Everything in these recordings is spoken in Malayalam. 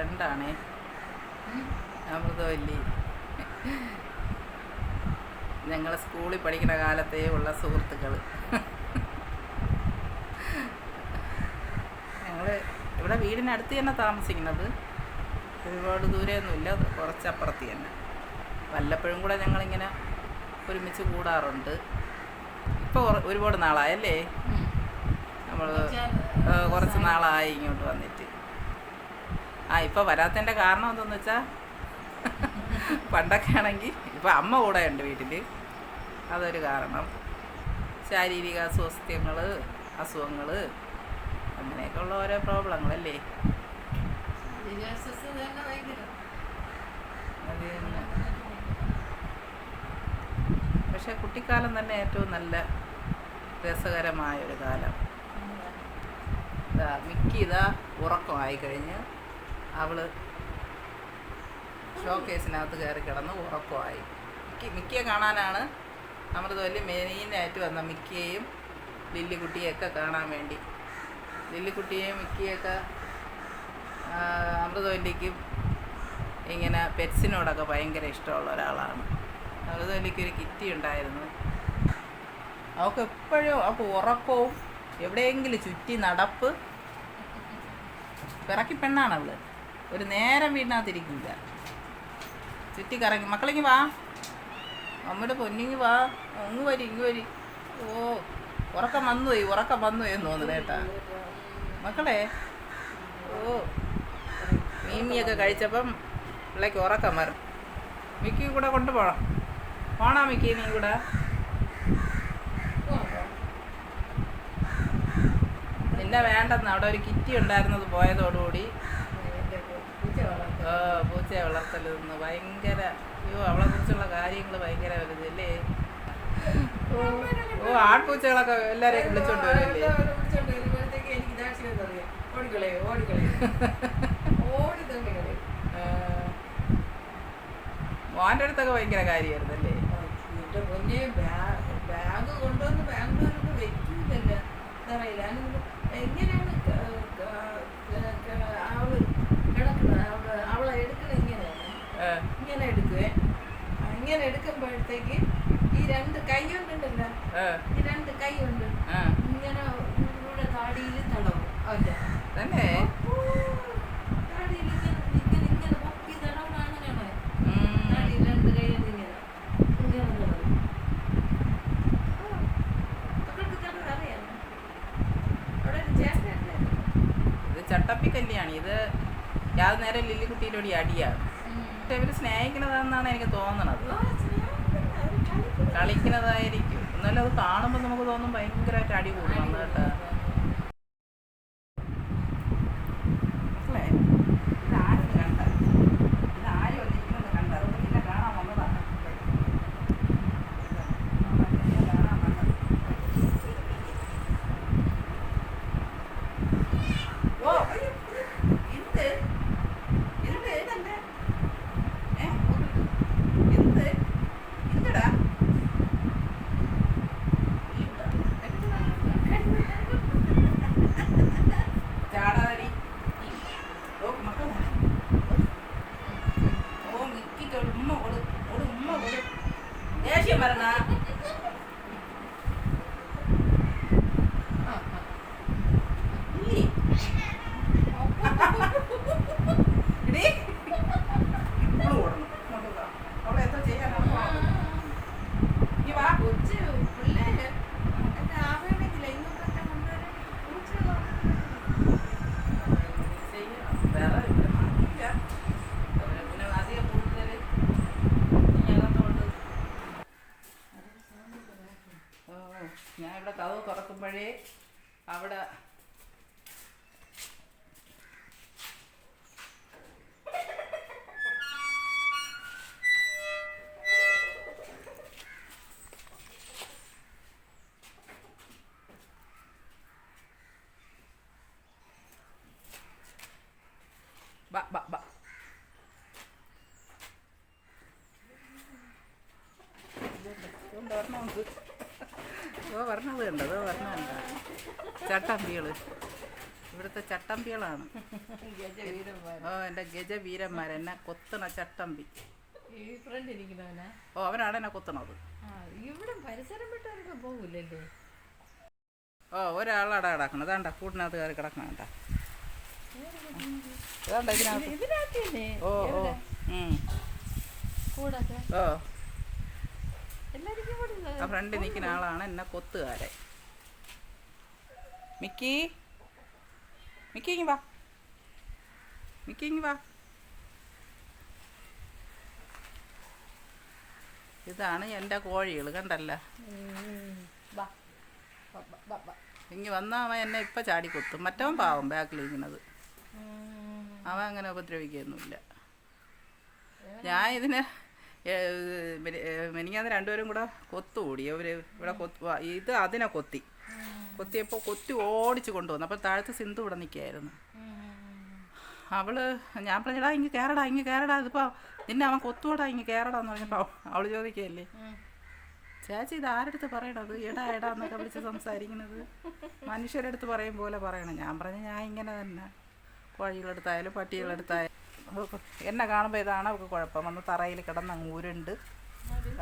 ഫ്രണ്ടാണേ അമൃതവല്ലി. ഞങ്ങൾ സ്കൂളിൽ പഠിക്കുന്ന കാലത്തേ ഉള്ള സുഹൃത്തുക്കൾ ഞങ്ങൾ ഇവിടെ വീടിനടുത്ത് തന്നെ താമസിക്കുന്നത്. ഒരുപാട് ദൂരെയൊന്നുമില്ല കുറച്ചപ്പുറത്ത് തന്നെ. വല്ലപ്പോഴും കൂടെ ഞങ്ങളിങ്ങനെ ഒരുമിച്ച് കൂടാറുണ്ട്. ഇപ്പോൾ ഒരുപാട് നാളായല്ലേ? നമ്മൾ കുറച്ച് നാളായി ഇങ്ങോട്ട് വന്നിട്ട്. ആ ഇപ്പോൾ വരാത്തതിന്റെ കാരണം എന്തെന്ന് വെച്ചാൽ പണ്ടൊക്കെ ആണെങ്കിൽ ഇപ്പം അമ്മ കൂടെ ഉണ്ട് വീട്ടിൽ അതൊരു കാരണം. ശാരീരിക അസ്വസ്ഥ്യങ്ങൾ അസുഖങ്ങൾ അങ്ങനെയൊക്കെ ഉള്ള ഓരോ പ്രോബ്ലങ്ങളല്ലേ? അത് തന്നെ. പക്ഷേ കുട്ടിക്കാലം തന്നെ ഏറ്റവും നല്ല രസകരമായ ഒരു കാലം. ഇതാ മിക്കി ഇതാ ഉറക്കമായി കഴിഞ്ഞ് അവൾ ഷോക്കേസിനകത്ത് കയറി കിടന്ന് ഉറക്കമായി. മിക്ക മിക്കിയെ കാണാനാണ് അമൃതവല്ലി മെയിനായിട്ട് വന്ന മിക്കിയെയും ലില്ലിക്കുട്ടിയെയൊക്കെ കാണാൻ വേണ്ടി. ലില്ലിക്കുട്ടിയെയും മിക്കിയൊക്കെ അമൃതവല്ലിക്കും ഇങ്ങനെ പെറ്റ്സിനോടൊക്കെ ഭയങ്കര ഇഷ്ടമുള്ള ഒരാളാണ്. അമൃതവല്ലിക്ക് ഒരു കിറ്റി ഉണ്ടായിരുന്നു. അവൾക്ക് എപ്പോഴും അപ്പോൾ ഉറക്കവും എവിടെയെങ്കിലും ചുറ്റി നടപ്പ് പിറക്കി പെണ്ണാണ് അവൾ. ഒരു നേരം വീടിനകത്തിരിക്കില്ല ചുറ്റി കറങ്ങി. മക്കളിങ്ങി വാ. അമ്മയുടെ പൊന്നിങ്ങി വാ. അങ്ങ് വരി ഇങ്ങ് വരി. ഓ ഉറക്കം വന്നു പോയി ഉറക്കം വന്നു പോയി എന്ന് തോന്നുന്നു കേട്ടാ. മക്കളെ ഓ. മീമിയൊക്കെ കഴിച്ചപ്പം പിള്ളേക്ക് ഉറക്കം വരും. മിക്കി കൂടെ കൊണ്ടുപോകണം പോണോ. മിക്കി നീ കൂടെ? നിന്നെ വേണ്ടെന്ന്. അവിടെ ഒരു കിറ്റി ഉണ്ടായിരുന്നത് പോയതോടുകൂടി പൂച്ചയെ വളർത്തലെന്ന് ഭയങ്കര അയ്യോ അവളെ കുറിച്ചുള്ള കാര്യങ്ങൾ ഭയങ്കര വലുതല്ലേ ഓ ആൺപൂച്ചകളൊക്കെ എല്ലാരെയും വിളിച്ചോണ്ട്. മോന്റെ അടുത്തൊക്കെ ഭയങ്കര കാര്യമായിരുന്നു അല്ലേ? ബാഗ് കൊണ്ടുവന്ന് ബാംഗ്ലൂരിൽ വെക്കുന്നില്ല എങ്ങനെയാണ് ക- ക- ക- അവൾ കിടക്കുന്നത് അവൾ അവളെ എടുക്കണ ഇങ്ങനെയാണ് ആ, ഇങ്ങനെ എടുക്കുവേ. ഇങ്ങനെ എടുക്കുമ്പോഴത്തേക്ക് ഈ രണ്ട് കൈ കൊണ്ടുണ്ടല്ലോ ഈ രണ്ട് കൈ കൊണ്ട് ഇങ്ങനെ ഇവിടെ താടിയിൽ തടവും. അവന്റെ തന്നെ? താടിയിൽ ഇങ്ങനെ ഇങ്ങനെ ഇങ്ങനെ പൊക്കി തടവണ അങ്ങനെയാണോ. രണ്ട് കൈ കൊണ്ട് ഇങ്ങനെ ഇങ്ങനെ തടവും. മക്കൾക്ക് തടവ് അറിയാമോ അവിടെ ഒരു ചേട്ടനുണ്ട് ഇത് ചട്ടപ്പി കല്യാണി. ഇത് നേരം ലില്ലിക്കുട്ടിയിലൂടെ അടിയാണ് പക്ഷെ ഇവർ സ്നേഹിക്കുന്നതാണെന്നാണ് എനിക്ക് തോന്നണത്. കളിക്കുന്നതായിരിക്കും എന്നാലും അത് കാണുമ്പോൾ നമുക്ക് തോന്നും ഭയങ്കരമായിട്ട് അടി കൂടുന്നു കേട്ടോ മക്കളെ, ഇതാരും കണ്ട. ഇതാരും ഒന്നിക്കുന്നത് കണ്ട. അതുകൊണ്ട് നിന്നെ കാണാൻ വന്നതാണ്. നിന്നെ കാണാൻ വന്നത്. ഓ, എന്ത്? എന്ത്? ഇതെന്ത്? ഏ? എന്ത്? എന്തെടാ? ചാടാതി ഓ മക്കളെ ഓ മിക്കിട്ട് ഒരു ഉമ്മ കൊടു ഒരു ഉമ്മ കൊടു ദേഷ്യം വരണ ഇല്ലേ? എടീ, ഇപ്പളും ഓടണം. ഇങ്ങോട്ട് വാ. അവിടെ എന്തോ ചെയ്യാനാണ് നീ വാ കൊച്ചു പിള്ളേര് എന്റെ ആവേണെങ്കിലേ ഇങ്ങോട്ടൊക്കെ കൊണ്ടുവരാൻ പൂച്ചകളോ ചെയ്യണം. വേറെ ഇവിടെ മാറ്റില്ല. അവരെ പിന്നെ അധികം കൂടുതൽ ഇങ്ങനത്തോണ്ട്. ഓ, ഞാൻ ഇവിടെ കഥവ് തുറക്കുമ്പോഴേ അവിടെ ബാ ബാ ബാ ഇതുകൊണ്ട് വരണമുണ്ട് ഓ വരണത് കണ്ടോ അതോ വരണമുണ്ട് ചട്ടമ്പികൾ. ഇവിടുത്തെ ചട്ടമ്പികളാണ്. ഓ എന്റെ ഗജവീരന്മാർ എന്നെ കൊത്തണ ചട്ടമ്പി. ഫ്രണ്ട് ഓ അവനാണ് എന്നെ കൊത്തണത്. ഓ ഒരാളാടാ കിടക്കണം അതാണ്ട കൂട്ടിനകത്ത് കയറി കിടക്കണം കേട്ടാ ഇതാണ്ട ഇതിനകത്ത്. ഇതിനകത്ത് ഓ ഓ ഉം. ഓ. എല്ലാവർക്കും കൂടെ ആ ഫ്രണ്ടിൽ നിൽക്കുന്ന ആളാണ് എന്നെ കൊത്തുകാരൻ. മിക്കി മിക്കി ഇങ്ങ് വാ മിക്കി ഇങ്ങ് വാ ഇതാണ് എന്റെ കോഴികൾ കണ്ടല്ല? ഇങ്ങി വന്നാൽ അവൻ എന്നെ ഇപ്പം ചാടി കൊത്തും. മറ്റവൻ പാവം ബാക്കിലിരിക്കുന്നത്. അവൻ അങ്ങനെ ഉപദ്രവിക്കുകയൊന്നുമില്ല ഞാൻ ഇതിന് മെനിക്കാന്ന് രണ്ടുപേരും കൂടെ കൊത്തുകൂടി. അവർ ഇവിടെ കൊത്തു ഇത് അതിനെ കൊത്തി. കൊത്തിയപ്പോൾ കൊത്തി ഓടിച്ച് കൊണ്ടുവന്നു. അപ്പോൾ താഴത്ത് സിന്ധു ഇവിടെ നിൽക്കുകയായിരുന്നു. അവൾ ഞാൻ പറഞ്ഞടാ ഇങ്ങ് കയറടാ ഇങ്ങ് കയറടാ. ഇതിപ്പോൾ നിന്നെ അവൻ കൊത്തുവടാ ഇങ്ങ് കയറടാന്ന് പറഞ്ഞപ്പോൾ അവൾ ചോദിക്കുകയല്ലേ. ചേച്ചി ഇത് ആരടുത്ത് പറയണത്? എടാ എടാ എന്നൊക്കെ വിളിച്ച് സംസാരിക്കുന്നത്. മനുഷ്യരെടുത്ത് പറയും പോലെ പറയണം. ഞാൻ പറഞ്ഞു ഞാൻ ഇങ്ങനെ തന്നെ. കോഴികളെടുത്തായാലും പട്ടികളെടുത്തായാലും എന്നെ കാണുമ്പോൾ ഇതാണ് അവൾക്ക് കുഴപ്പം. വന്ന് തറയിൽ കിടന്ന് ഉരുണ്ട്.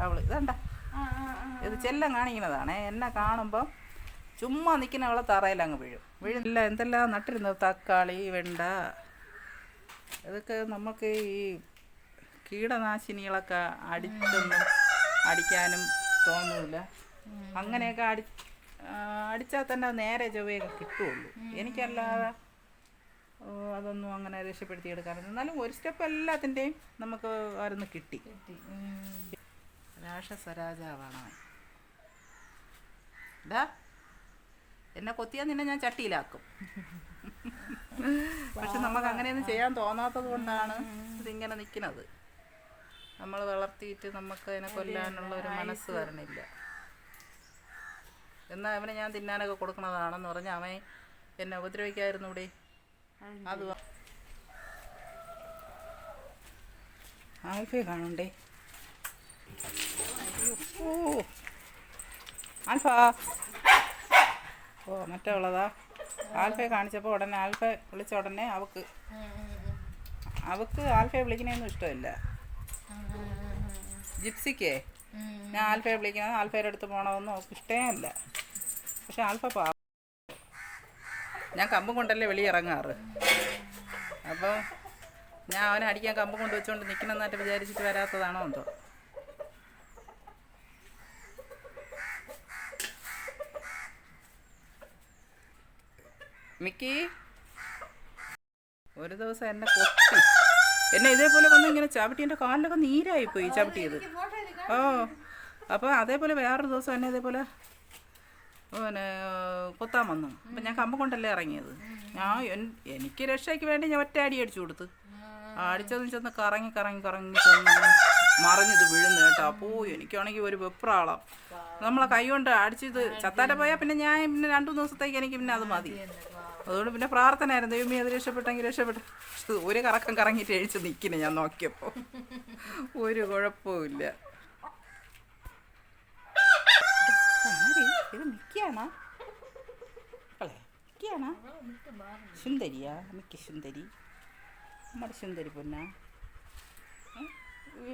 അവൾ ഇതണ്ട. ഇത് ചെല്ലം കാണിക്കുന്നതാണ്. എന്നെ കാണുമ്പം ചുമ്മാ നിൽക്കുന്ന അവളെ തറയിൽ അങ്ങ് വീഴും. വീഴില്ല എന്തെല്ലാം നട്ടിരുന്നത് തക്കാളി വെണ്ട. ഇതൊക്കെ നമുക്ക് ഈ കീടനാശിനികളൊക്കെ അടിച്ചൊന്നും അടിക്കാനും തോന്നൂല. അങ്ങനെയൊക്കെ അടി അടിച്ചാൽ തന്നെ നേരെ ചൊവ്വയൊക്കെ കിട്ടുള്ളൂ. എനിക്കല്ലാതെ അതൊന്നും അങ്ങനെ രക്ഷപ്പെടുത്തിയെടുക്കാനൊന്നും എന്നാലും ഒരു സ്റ്റെപ്പ് എല്ലാത്തിന്റെയും നമുക്ക് ആരുന്ന് കിട്ടി. രാക്ഷസരാജാവാണ് അവൻ. ഇതാ എന്നെ കൊത്തിയാൽ നിന്നെ ഞാൻ ചട്ടിയിലാക്കും. പക്ഷെ നമുക്ക് അങ്ങനെയൊന്നും ചെയ്യാൻ തോന്നാത്തത് കൊണ്ടാണ് ഇതിങ്ങനെ നിൽക്കുന്നത് നമ്മൾ വളർത്തിയിട്ട് നമുക്ക് അതിനെ കൊല്ലാനുള്ള ഒരു മനസ്സ് വരണില്ല. എന്നാൽ അവനെ ഞാൻ തിന്നാനൊക്കെ കൊടുക്കണതാണെന്ന് പറഞ്ഞ് അവൻ എന്നെ ഉപദ്രവിക്കായിരുന്നു ഇവിടെ. അത് ആൽഫയെ കാണണ്ടേ? ഓ. ആൽഫ. ഓ മറ്റുള്ളതാ ആൽഫയെ കാണിച്ചപ്പോൾ ഉടനെ ആൽഫ വിളിച്ച ഉടനെ അവക്ക്. അവക്ക് ആൽഫയെ വിളിക്കണേന്നും ഇഷ്ടമില്ല. ജിപ്സിക്കേ? ഞാൻ ആൽഫയെ വിളിക്കണത് ആൽഫയുടെ അടുത്ത് പോകണമെന്നും അവൾക്ക് ഇഷ്ടമല്ല പക്ഷെ ആൽഫ പാ ഞാൻ കമ്പും കൊണ്ടല്ലേ വെളി ഇറങ്ങാറ് അപ്പോൾ ഞാൻ അവനെ അടിക്കാൻ കമ്പ് കൊണ്ട് വെച്ചുകൊണ്ട് നിൽക്കണമെന്നായിട്ട് വിചാരിച്ചിട്ട് വരാത്തതാണോ എന്തോ. മിക്കി. ഒരു ദിവസം എന്നെ കൊത്തി. എന്നെ ഇതേപോലെ വന്ന് ഇങ്ങനെ ചവിട്ടി എന്റെ കാലിലൊക്കെ നീരായിപ്പോയി ചവിട്ടിയത്. ഓ അപ്പോൾ അതേപോലെ വേറൊരു ദിവസം എന്നെ ഇതേപോലെ പിന്നെ കൊത്താൻ വന്നു. അപ്പം ഞാൻ കമ്പ കൊണ്ടല്ലേ ഇറങ്ങിയത്. ഞാൻ എനിക്ക് രക്ഷയ്ക്ക് വേണ്ടി ഞാൻ ഒറ്റ അടി അടിച്ചു കൊടുത്ത്. അടിച്ചതെന്ന് ചെന്ന് കറങ്ങി കറങ്ങി കറങ്ങി ചെന്ന് മറിഞ്ഞത് വീഴുന്നു കേട്ടോ. അപ്പോൾ എനിക്കാണെങ്കിൽ ഒരു വെപ്രാളം. നമ്മളെ കൈ കൊണ്ട് അടിച്ചത് ചത്താറ്റ പോയാൽ പിന്നെ ഞാൻ പിന്നെ രണ്ടു ദിവസത്തേക്ക് എനിക്ക് പിന്നെ അത് മതി. അതുകൊണ്ട് പിന്നെ പ്രാർത്ഥനയായിരുന്നു. ദൈവമേ അത് രക്ഷപ്പെട്ടെങ്കിൽ രക്ഷപ്പെട്ടു. ഒരു കറക്കം കറങ്ങിയിട്ട് എഴിച്ച് നിൽക്കുന്നു ഞാൻ നോക്കിയപ്പോൾ ഒരു കുഴപ്പമില്ല? ഇത് മിക്കാണോ മിക്കാണോ സുന്ദരിയാ? മിക്ക സുന്ദരി. നമ്മുടെ സുന്ദരി പൊന്ന.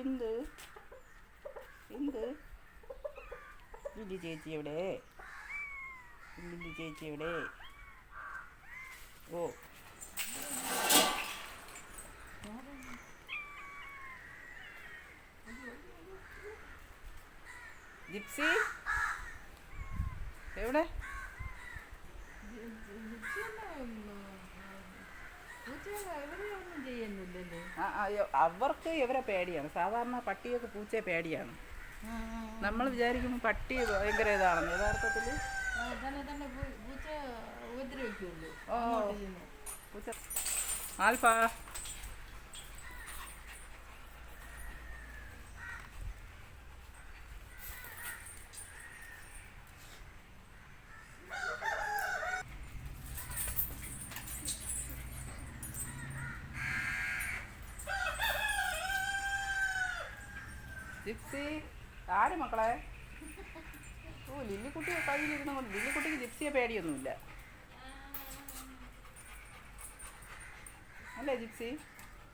എന്ത്? എന്ത്? ചേച്ചി എവിടെ? ലില്ലി ചേച്ചി എവിടെ? ഓ. ജിപ്സി? എവിടെ? അവർക്ക് ഇവരെ പേടിയാണ്. സാധാരണ പട്ടിയൊക്കെ പൂച്ചയെ പേടിയാണ്. നമ്മൾ വിചാരിക്കുമ്പോൾ പട്ടി ഭയങ്കര ഇതാണെന്ന്. യഥാർത്ഥത്തിൽ തന്നെ തന്നെ പൂച്ച ഉപദ്രവിക്കുള്ളൂ ഓ. ആൽഫ. ജിപ്സി. ആര് മക്കളെ? ഓ ലില്ലിക്കുട്ടി കയ്യിലിരുന്ന കൊണ്ട് ലില്ലിക്കുട്ടിക്ക് ജിപ്സിയെ പേടിയൊന്നുമില്ല. അല്ലേ ജിപ്സി?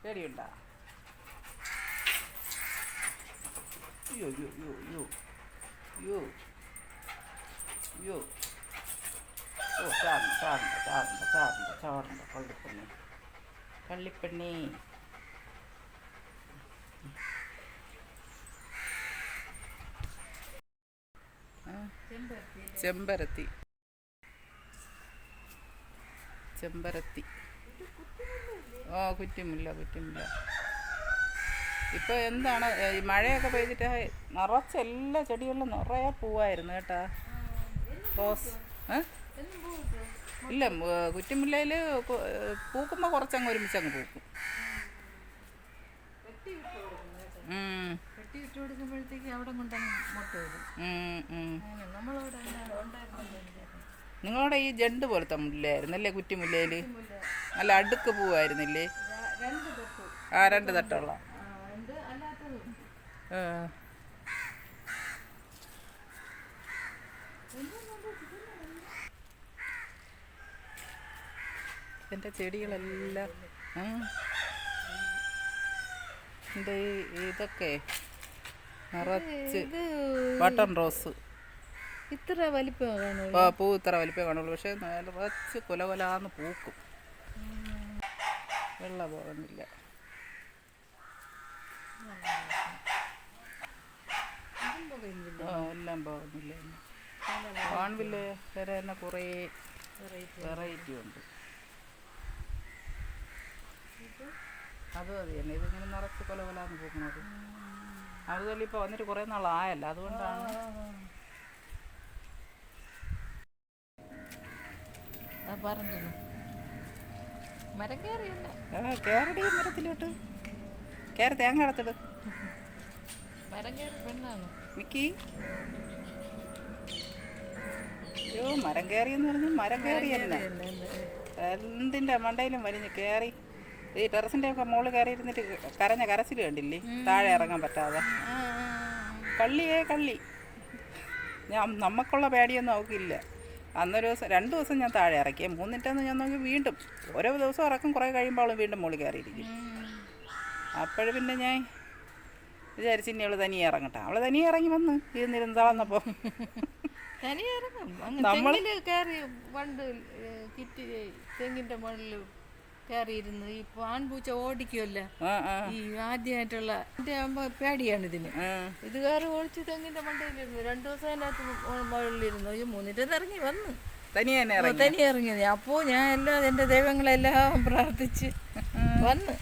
പേടിയുണ്ടോ? യോ യോ യോ യോ അയ്യോ. അയ്യോ. ഓ ചാടണ്ട ചാടണ്ട ചാടണ്ട ചാടണ്ട ചാടണ്ട. കള്ളിപ്പെണ്ണി. കള്ളിപ്പെണ്ണി ചെമ്പരത്തി. ചെമ്പരത്തി. ഓ കുറ്റമില്ല കുറ്റമില്ല. ഇപ്പോൾ എന്താണ് ഈ മഴയൊക്കെ പെയ്തിട്ട് നിറച്ച് എല്ലാ ചെടികളിലും നിറയെ പൂവായിരുന്നു കേട്ടാ. റോസ് ഇല്ല കുറ്റമില്ലയിൽ പൂക്കുമ്പോൾ കുറച്ചങ്ങ് ഒരുമിച്ചങ്ങ് പൂക്കും. ഉം, കെട്ടി വിട്ട് കൊടുക്കുമ്പോഴത്തേക്ക് അവിടെ കൊണ്ടങ്ങ് മുട്ട വരും നമ്മളവിടെ ഉണ്ടായിരുന്നു. നിങ്ങളുടെ ഈ ജണ്ട് പോലത്തെ മുല്ലായിരുന്നല്ലേ കുറ്റിമുല്ലയിൽ മുല്ല. നല്ല അടുക്ക് പൂവായിരുന്നില്ലേ ആ രണ്ട് തട്ടുള്ള. എന്റെ ചെടികളെല്ലാം. എന്റെ ഇതൊക്കെ നിറച്ച് ബട്ടൺ റോസ് ഇത്ര വലിപ്പം കാണുള്ളൂ. പൂ ഇത്ര വലിപ്പം കാണുള്ളൂ. പക്ഷേ നിറച്ച് കൊല കൊലാന്ന് പൂക്കും. വെള്ള പോകുന്നില്ല. എല്ലാം പോകുന്നില്ല കാണില്ല വരെ തന്നെ കുറേ വെറൈറ്റി ഉണ്ട്. അത് അത് തന്നെ ഇതിങ്ങനെ നിറച്ച് കൊല കൊലാന്ന് പൂക്കുന്നത് അതുപോലെ ഇപ്പോൾ വന്നിട്ട് കുറേ നാളായല്ലോ. അതുകൊണ്ടാണ്. പറഞ്ഞു. മരം കയറിയല്ല. കയറടി മരത്തിലോട്ട്. കയറി തേങ്ങ അടത്തിട്. മരം കയറി പെണ്ണാണ്. മിക്കി. അയ്യോ മരം എന്തിന്റെ മണ്ടയിലും വലിഞ്ഞ് കയറി ഈ ടെറസിന്റെ ഒക്കെ മോൾ കയറി ഇരുന്നിട്ട് കരഞ്ഞ കരച്ചിൽ കണ്ടില്ലേ? താഴെ ഇറങ്ങാൻ പറ്റാതെ. കള്ളിയേ കള്ളി. ഞാൻ നമുക്കുള്ള പേടിയൊന്നും അവക്കില്ല. അന്നൊരു ദിവസം രണ്ട് ദിവസം ഞാൻ താഴെ ഇറക്കി. മൂന്നിട്ടെന്ന് ഞാൻ നോക്കി വീണ്ടും. ഓരോ ദിവസം ഇറക്കും കുറേ കഴിയുമ്പോൾ അവൾ വീണ്ടും മുകളിൽ കയറിയിരിക്കും. അപ്പോഴും പിന്നെ ഞാൻ വിചാരിച്ചു ഇനി അവൾ തനിയെ ഇറങ്ങട്ടെ. അവൾ തനിയെ ഇറങ്ങി വന്ന് ഇരുന്നിരുന്ന് നമ്മൾ തെങ്ങിൽ കയറി പണ്ട് ഏ, കിറ്റി മുകളിൽ കയറിയിരുന്ന്. ഈ ആൺപൂച്ച ഓടിക്കുമല്ല ഈ ആദ്യമായിട്ടുള്ള എന്റെ ആകുമ്പോൾ പേടിയാണ് ഇതിന്. ഇത് കയറി ഓടിച്ച് തെങ്ങിന്റെ മണ്ടയിലിരുന്നു. രണ്ടു ദിവസം അതിനകത്ത് മുകളിലിരുന്നു. ഈ മൂന്നിട്ട് ഇറങ്ങി വന്നു. തനിയെ തനിയെ ഇറങ്ങിയത് അപ്പോ ഞാൻ എല്ലാ എന്റെ ദൈവങ്ങളെല്ലാം പ്രാർത്ഥിച്ച് വന്ന്.